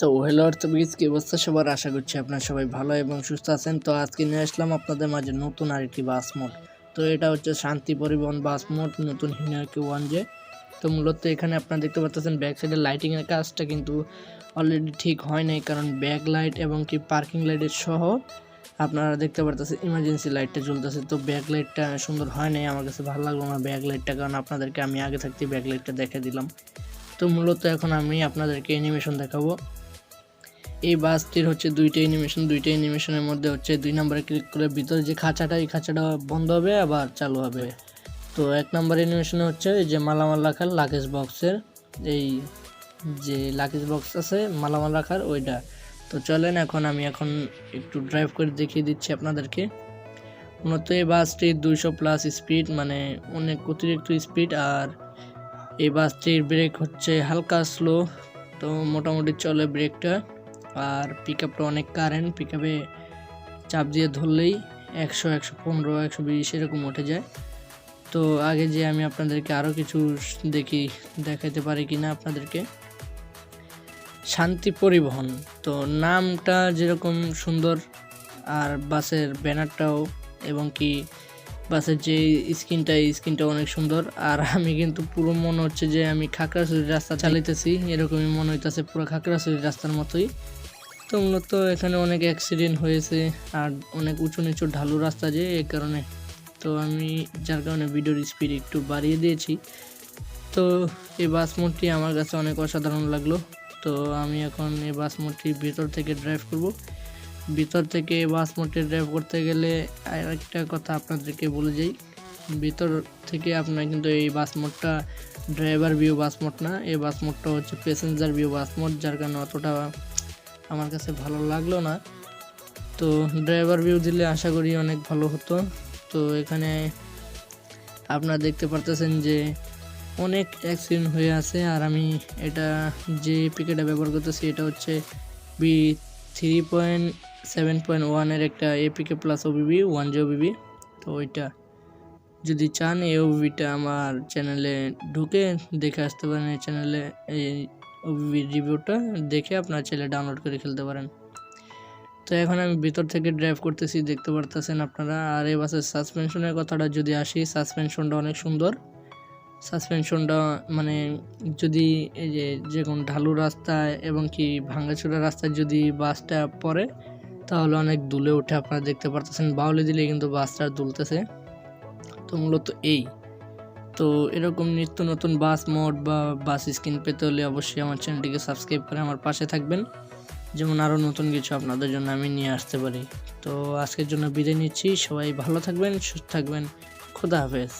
তো হ্যালো অর্থবিজ কি অবস্থা সবার? আশা করছি আপনারা সবাই ভালো এবং সুস্থ আছেন। তো আজকে নিয়ে আসলাম আপনাদের মাঝে নতুন আরেকটি বাস মোড তো এটা হচ্ছে শান্তি পরিবহন বাস মোড নতুন হিনাকি ওয়ান জে তো মূলত এখানে আপনারা দেখতে পাচ্ছেন ব্যাক সাইডের লাইটিংয়ের কাজটা কিন্তু অলরেডি ঠিক হয় নাই, কারণ ব্যাক লাইট এবং কি পার্কিং লাইটের সহ আপনারা দেখতে পারতেছেন ইমার্জেন্সি লাইটটা জ্বলতেছে। তো ব্যাক লাইটটা সুন্দর হয় নাই, আমার কাছে ভালো লাগল না ব্যাক লাইটটা কারণ আপনাদেরকে আমি আগে থাকতে ব্যাক লাইটটা দেখে দিলাম। তো মূলত এখন আমি আপনাদেরকে অ্যানিমেশন দেখাবো। এই বাসটির হচ্ছে দুইটা অ্যানিমেশন দুইটা অ্যানিমেশনের মধ্যে হচ্ছে দুই নম্বরে ক্লিক করে ভিতরে যে খাঁচাটা, এই খাঁচাটা বন্ধ হবে, আবার চালু হবে। তো এক নম্বর অ্যানিমেশনে হচ্ছে এই যে মালামাল রাখার লাগেজ বক্সের এই যে লাগেজ বক্স আছে, মালামাল রাখার ওইটা। তো চলেন এখন আমি এখন একটু ড্রাইভ করে দেখিয়ে দিচ্ছি আপনাদেরকে। মূলত এই বাসটি দুইশো প্লাস স্পিড মানে অনেক অতিরিক্ত স্পিড আর এই বাসটির ব্রেক হচ্ছে হালকা স্লো তো মোটামুটি চলে ব্রেকটা আর পিক আপটা অনেক কারেন্ট পিক আপে চাপ দিয়ে ধরলেই একশো একশো পনেরো, একশো বিশ এরকম উঠে যায়। তো আগে যে আমি আপনাদেরকে আরও কিছু দেখি দেখাতে পারি কি না আপনাদেরকে? শান্তি পরিবহন। তো নামটা যেরকম সুন্দর, আর বাসের ব্যানারটাও এবং কি বাসের যে স্ক্রিনটা, এই স্ক্রিনটা অনেক সুন্দর। আর আমি কিন্তু পুরো মনে হচ্ছে যে আমি খাগড়াছড়ির রাস্তা চালাইতেছি, এরকমই মনে হইতেছে পুরো খাগড়াছড়ির রাস্তার মতোই। তো মূলত এখানে অনেক অ্যাক্সিডেন্ট হয়েছে আর অনেক উঁচু নিচু ঢালু রাস্তা যে এই কারণে। তো আমি যার কারণে ভিডিওর স্পিড একটু বাড়িয়ে দিয়েছি। তো এই বাস মোডটি আমার কাছে অনেক অসাধারণ লাগল। তো আমি এখন এই বাস মোডটি ভিতর থেকে ড্রাইভ করব। ভিতর থেকে বাস মোডটি ড্রাইভ করতে গেলে আরেকটা কথা আপনাদেরকে বলে যাই। ভিতর থেকে আপনার কিন্তু এই বাস মোডটা ড্রাইভার ভিউ বাস মোড না, এই বাস মোডটা হচ্ছে প্যাসেঞ্জার ভিউ বাস মোড যার কারণে অতটা আমার কাছে ভালো লাগল না। তো ড্রাইভার ভিউ দিলে আশা করি অনেক ভালো হতো। তো এখানে আপনারা দেখতে পারতেছেন যে অনেক অ্যাক্সিডেন্ট হয়ে আছে। আর আমি এটা যে পিকেটা ব্যবহার করতেছি, এটা হচ্ছে B three point seven point ওয়ানের একটা APK plus OBB one G OBB তো ওইটা যদি চান, এই ওবিবিটা আমার চ্যানেলে ঢুকে দেখে আসতে পারেন। এই চ্যানেলে এই রিভিউটা দেখে আপনার ছেলে ডাউনলোড করে খেলতে পারেন। তো এখন আমি ভিতর থেকে ড্রাইভ করতেছি, দেখতে পারতেছেন আপনারা। আর এই বাসের সাসপেনশনের কথাটা যদি আসি সাসপেনশনটা অনেক সুন্দর। সাসপেনশনটা মানে যদি এই যে যে কোনো ঢালু রাস্তায় এবং কি ভাঙ্গাচোরা রাস্তায় যদি বাসটা পড়ে, তাহলে অনেক দুলে উঠে আপনারা দেখতে পারতেছেন। বাউলে দিলে কিন্তু বাসটা দুলতেছে। তো মূলত এই। তো এরকম নিত্য নতুন বাস মোড বা বাস স্ক্রিন পেতে হলে অবশ্যই আমার চ্যানেলটিকে সাবস্ক্রাইব করে আমার পাশে থাকবেন। যেমন আরও নতুন কিছু আপনাদের জন্য আমি নিয়ে আসতে পারি। তো আজকের জন্য বিদায় নিচ্ছি। সবাই ভালো থাকবেন, সুস্থ থাকবেন। খুদা হাফেজ।